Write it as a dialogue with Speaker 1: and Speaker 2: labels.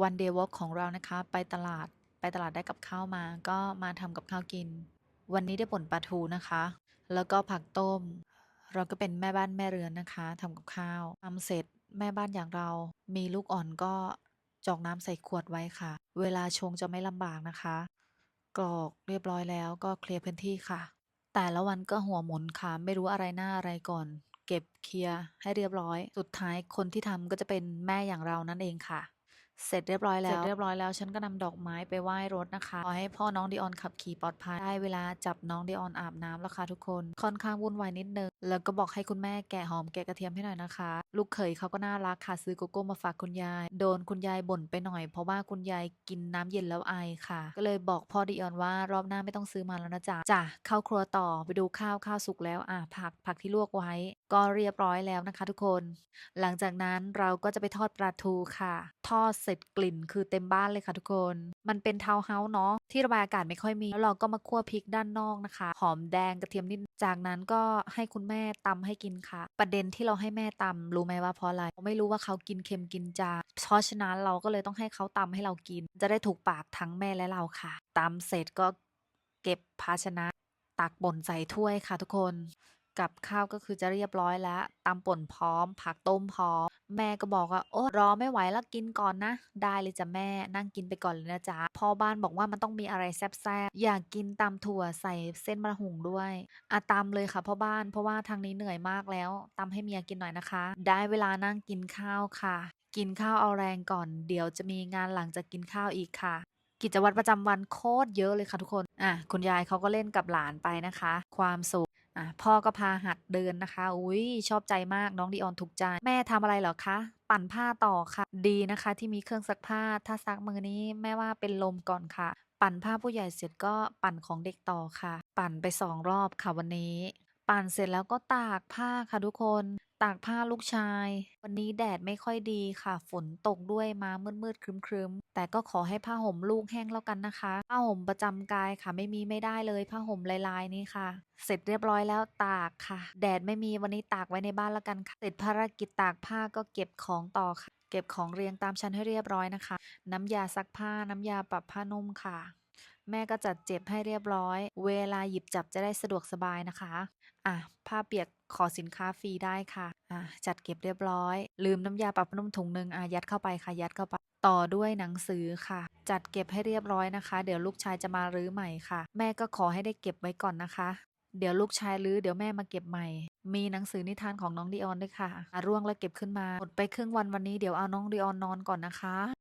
Speaker 1: วันเดย์วอล์กของเรานะคะ ไปตลาดไปตลาดได้กับข้าวมา ก็มาทำกับข้าวกิน วันนี้ได้ป่นปลาทูนะคะ แล้วก็ผักต้ม เราก็เป็นแม่บ้านแม่เรือนนะคะทำกับข้าวทำเสร็จแม่บ้านอย่างเรา มีลูกอ่อนก็จอกน้ำใส่ขวดไว้ค่ะ เวลาชงจะไม่ลำบากนะคะ กรอกเรียบร้อยแล้วก็เคลียร์พื้นที่ค่ะ แต่ละวันก็หัวหมุนค่ะ ไม่รู้อะไรหน้าอะไรก่อน เก็บเคลียร์ให้เรียบร้อย สุดท้ายคนที่ทำก็จะเป็นแม่อย่างเรานั่นเองค่ะ เสร็จเรียบร้อยแล้ว เสร็จเรียบร้อยแล้ว ฉันก็นำดอกไม้ไปไหว้รถนะคะ ขอให้พ่อน้องดิออนขับขี่ปลอดภัย ได้เวลาจับน้องดิออนอาบน้ำแล้วค่ะทุกคน ค่อนข้างวุ่นวายนิดนึงแล้วก็บอกให้คุณแม่แกะหอมแกะกระเทียมให้หน่อยนะคะ ลูกเขยเขาก็น่ารักค่ะซื้อโกโก้มาฝากคุณยาย โดนคุณยายบ่นไปหน่อย เพราะว่าคุณยายกินน้ำเย็นแล้วไอค่ะ ก็เลยบอกพ่อดิออนว่ารอบหน้าไม่ต้องซื้อมาแล้วนะจ๊ะจ้ะเข้าครัวต่อไปดูข้าวข้าวสุกแล้วอะผักผักที่ลวกไว้ ก็เรียบร้อยแล้วนะคะ ทุกคน หลังจากนั้นเราก็จะไปทอดปลาทูค่ะ ทอดเสร็จกลิ่นคือเต็มบ้านเลยค่ะทุกคน มันเป็นทาวน์เฮาส์เนาะที่ระบายอากาศไม่ค่อยมีแล้วเราก็มาคั่วพริกด้านนอกนะคะ หอมแดงกระเทียมนิด จากนั้นก็ให้คุณแม่ตำให้กินค่ะ ประเด็นที่เราให้แม่ตำรู้ไหมว่าเพราะอะไรเราไม่รู้ว่าเขากินเค็มกินจางเพราะฉะนั้นเราก็เลยต้องให้เขาตำให้เรากิน จะได้ถูกปากทั้งแม่และเราค่ะตำเสร็จก็เก็บภาชนะ ตักบ่นใส่ถ้วยค่ะทุกคน กับข้าวก็คือจะเรียบร้อยแล้วตำป่นพร้อม ผักต้มพร้อม แม่ก็บอกว่าโอ้รอไม่ไหวแล้วกินก่อนนะ ได้เลยจ้ะแม่นั่งกินไปก่อนเลยนะจ๊ะพ่อบ้านบอกว่ามันต้องมีอะไรแซ่บๆอยากกินตำถั่วใส่เส้นมะหุงด้วยอะตำเลยค่ะพ่อบ้านเพราะว่าทางนี้เหนื่อยมากแล้วตำให้เมียกินหน่อยนะคะ ได้เวลานั่งกินข้าวค่ะ กินข้าวเอาแรงก่อน เดี๋ยวจะมีงานหลังจากกินข้าวอีกค่ะกิจวัตรประจำวันโคตรเยอะเลยค่ะทุกคน อะ คุณยายเขาก็เล่นกับหลานไปนะคะ ความสุข อะพ่อก็พาหัดเดินนะคะ อุ้ยชอบใจมากน้องดีออนถูกใจ แม่ทำอะไรเหรอคะ ปั่นผ้าต่อค่ะ ดีนะคะ ที่มีเครื่องซักผ้า ถ้าซักมือนี้แม่ว่าเป็นลมก่อนค่ะ ปั่นผ้าผู้ใหญ่เสร็จก็ปั่นของเด็กต่อค่ะ ปั่นไปสองรอบค่ะวันนี้ ปั่นเสร็จแล้วก็ตากผ้าค่ะทุกคน ตากผ้าลูกชาย วันนี้แดดไม่ค่อยดีค่ะ ฝนตกด้วยมามืดๆครึมๆ แต่ก็ขอให้ผ้าห่มลูกแห้งแล้วกันนะคะ ผ้าห่มประจำกายค่ะไม่มีไม่ได้เลย ผ้าห่มลายๆนี้ค่ะ เสร็จเรียบร้อยแล้วตากค่ะ แดดไม่มีวันนี้ตากไว้ในบ้านแล้วกันค่ะ เสร็จภารกิจตากผ้าก็เก็บของต่อค่ะ เก็บของเรียงตามชั้นให้เรียบร้อยนะคะ น้ำยาซักผ้า น้ำยาปรับผ้านุ่มค่ะ แม่ก็จัดเจ็บให้เรียบร้อย เวลาหยิบจับจะได้สะดวกสบายนะคะ อะ ผ้าเปียกขอสินค้าฟรีได้ค่ะ อะ จัดเก็บเรียบร้อย ลืมน้ำยาปรับผ้านุ่มถุงหนึ่งอะยัดเข้าไปค่ะ ยัดเข้าไป ต่อด้วยหนังสือค่ะ จัดเก็บให้เรียบร้อยนะคะ เดี๋ยวลูกชายจะมารื้อใหม่ค่ะ แม่ก็ขอให้ได้เก็บไว้ก่อนนะคะ เดี๋ยวลูกชายรื้อเดี๋ยวแม่มาเก็บใหม่ มีหนังสือนิทานของน้องดิออนด้วยค่ะร่วงแล้วเก็บขึ้นมาหมดไปครึ่งวันวันนี้เดี๋ยวเอาน้องดิออนนอนก่อนนะคะ